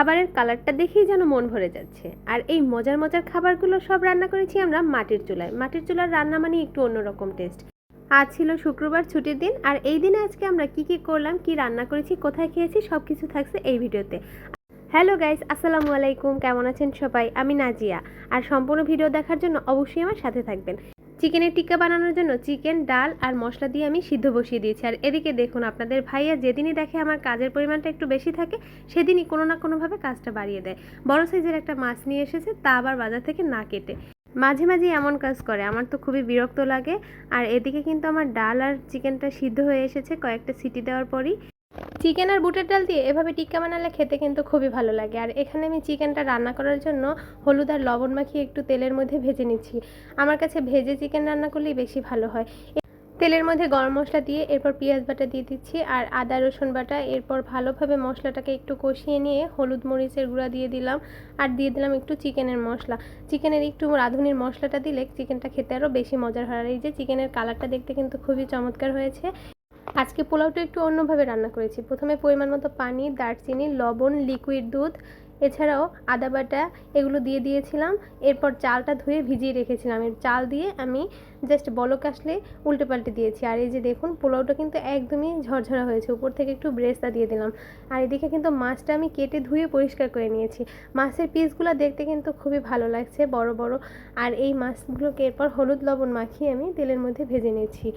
খাবারের কালারটা দেখেই যেন মন ভরে যাচ্ছে। আর এই মজার মজার খাবারগুলো সব রান্না করেছি আমরা মাটির চুলায়। মাটির চুলার রান্না মানে একটু অন্যরকম টেস্ট আজ ছিল শুক্রবার, ছুটির দিন, আর এই দিনে আজকে আমরা কি কি করলাম, কি রান্না করেছি, কোথায় খেয়েছি সব কিছু থাকছে এই ভিডিওতে। হ্যালো গাইস আসসালামু আলাইকুম, কেমন আছেন সবাই? আমি নাজিয়া। আর সম্পূর্ণ ভিডিও দেখার জন্য অবশ্যই আমার সাথে থাকবেন। চিকেনের টিক্কা বানানোর জন্য চিকেন, ডাল আর মশলা দিয়ে আমি সিদ্ধ বসিয়ে দিয়েছি। আর এদিকে দেখুন, আপনাদের ভাইয়া যেদিনই দেখে আমার কাজের পরিমাণটা একটু বেশি থাকে, সেদিনই কোনো না কোনোভাবে কাজটা বাড়িয়ে দেয়। বড় সাইজের একটা মাছ নিয়ে এসেছে, তা আবার বাজার থেকে না কেটে। মাঝে মাঝে এমন কাজ করে, আমার তো খুবই বিরক্ত লাগে। আর এদিকে কিন্তু আমার ডাল আর চিকেনটা সিদ্ধ হয়ে এসেছে কয়েকটা সিটি দেওয়ার পরই। চিকেন আর বুটের ডাল দিয়ে এভাবে টিক্কা বানালে খেতে কিন্তু খুবই ভালো লাগে। আর এখানে আমি চিকেনটা রান্না করার জন্য হলুদ আর লবণ মাখিয়ে একটু তেলের মধ্যে ভেজে নিচ্ছি। আমার কাছে ভেজে চিকেন রান্না করলেই বেশি ভালো হয়। তেলের মধ্যে গরম মশলা দিয়ে এরপর পেঁয়াজ বাটা দিয়ে দিচ্ছি আর আদা, রসুন বাটা। এরপর ভালোভাবে মশলাটাকে একটু কষিয়ে নিয়ে হলুদ মরিচের গুঁড়া দিয়ে দিলাম আর দিয়ে দিলাম একটু চিকেনের মশলা। চিকেনের একটু রাঁধুনির মশলাটা দিলে চিকেনটা খেতে আরও বেশি মজার হয়। আর এই যে চিকেনের কালারটা দেখতে কিন্তু খুবই চমৎকার হয়েছে। আজকে পোলাওটা একটু অন্যভাবে রান্না করেছি। প্রথমে পরিমাণ মতো পানি, দারচিনি, লবণ লিকুইড দুধ, এছাড়াও আদা বাটা এগুলো দিয়ে দিয়েছিলাম। এরপর চালটা ধুয়ে ভিজিয়ে রেখেছিলাম। এর চাল দিয়ে আমি জাস্ট বলক আসলে উল্টে পাল্টে দিয়েছি। আর এই যে দেখুন, পোলাওটা কিন্তু একদমই ঝরঝরা হয়েছে। উপর থেকে একটু ব্রেস্তা দিয়ে দিলাম। আর এদিকে কিন্তু মাছটা আমি কেটে ধুয়ে পরিষ্কার করে নিয়েছি। মাছের পিসগুলো দেখতে কিন্তু খুবই ভালো লাগছে, বড় বড়। আর এই মাছগুলোকে এরপর হলুদ লবণ মাখিয়ে আমি তেলের মধ্যে ভেজে নিয়েছি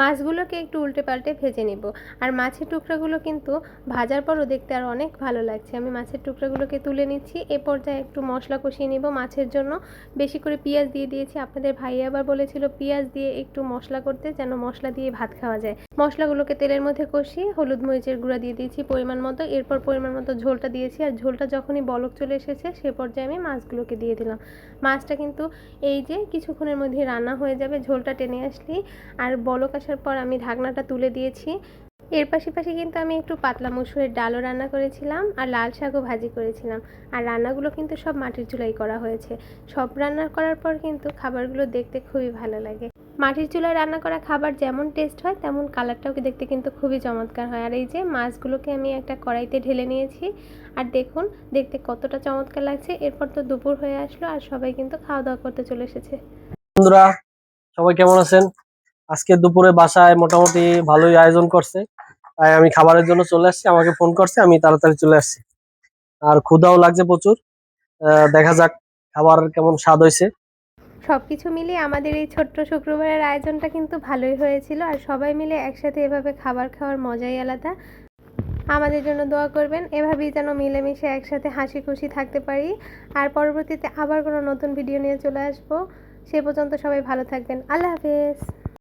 মাছগুলোকে একটু উল্টে পাল্টে ভেজে নেব। আর মাছের টুকরাগুলো কিন্তু ভাজার পরও দেখতে আর অনেক ভালো লাগছে। আমি মাছের টুকরাগুলোকে তুলে নিচ্ছি। এ পর্যায়ে একটু মশলা কষিয়ে নেব মাছের জন্য। বেশি করে পেঁয়াজ দিয়ে দিয়েছি। আপনাদের ভাই আবার বলেছিল পেঁয়াজ দিয়ে একটু মশলা করতে যেন মশলা দিয়ে ভাত খাওয়া যায়। মশলাগুলোকে তেলের মধ্যে কষিয়ে হলুদ মরিচের গুঁড়া দিয়ে দিয়েছি পরিমাণ মতো। এরপর পরিমাণ মতো ঝোলটা দিয়েছি। আর ঝোলটা যখনই বলক চলে এসেছে সে পর্যায়ে আমি মাছগুলোকে দিয়ে দিলাম। মাছটা কিন্তু এই যে কিছুক্ষণের মধ্যে রান্না হয়ে যাবে। ঝোলটা টেনে আসলেই আর বলক আসার পর আমি ঢাকনাটা তুলে দিয়েছি। এর পাশাপাশি কিন্তু আমি একটু পাতলা মসুরের ডালও রান্না করেছিলাম আর লাল শাকও ভাজি করেছিলাম। আর রান্নাগুলো কিন্তু সব মাটির চুলাই করা হয়েছে। সব রান্না করার পর কিন্তু খাবারগুলো দেখতে খুবই ভালো লাগে। মাটির চুলায় রান্না করা খাবার যেমন টেস্ট হয়, তেমন কালারটাও দেখতে কিন্তু খুবই চমৎকার হয়। আর এই যে মাছগুলোকে আমি একটা কড়াইতে ঢেলে নিয়েছি। আর দেখুন, দেখতে কতটা চমৎকার লাগছে। এরপর তো দুপুর হয়ে আসলো আর সবাই কিন্তু খাওয়া দাওয়া করতে চলে এসেছে। বন্ধুরা, সবাই কেমন আছেন? আজকে দুপুরে বাসায় মোটামুটি ভালোই আয়োজন করছে। তাই আমি খাবারের জন্য চলে আসছি, আমাকে ফোন করছে, আমি তাড়াতাড়ি চলে আসছি। আর ক্ষুধাও লাগছে প্রচুর। দেখা যাক খাবার কেমন স্বাদ হয়েছে। সব কিছু মিলিয়ে আমাদের এই ছোট্ট শুক্রবারের আয়োজনটা কিন্তু ভালোই হয়েছিল, আর সবাই মিলে একসাথে এভাবে খাবার খাওয়ার মজাই আলাদা। আমাদের জন্য দোয়া করবেন, এভাবেই যেন মিলেমিশে একসাথে হাসি খুশি থাকতে পারি। আর পরবর্তীতে আবার কোনো নতুন ভিডিও নিয়ে চলে আসব। সে পর্যন্ত সবাই ভালো থাকবেন। আল্লাহ হাফেজ।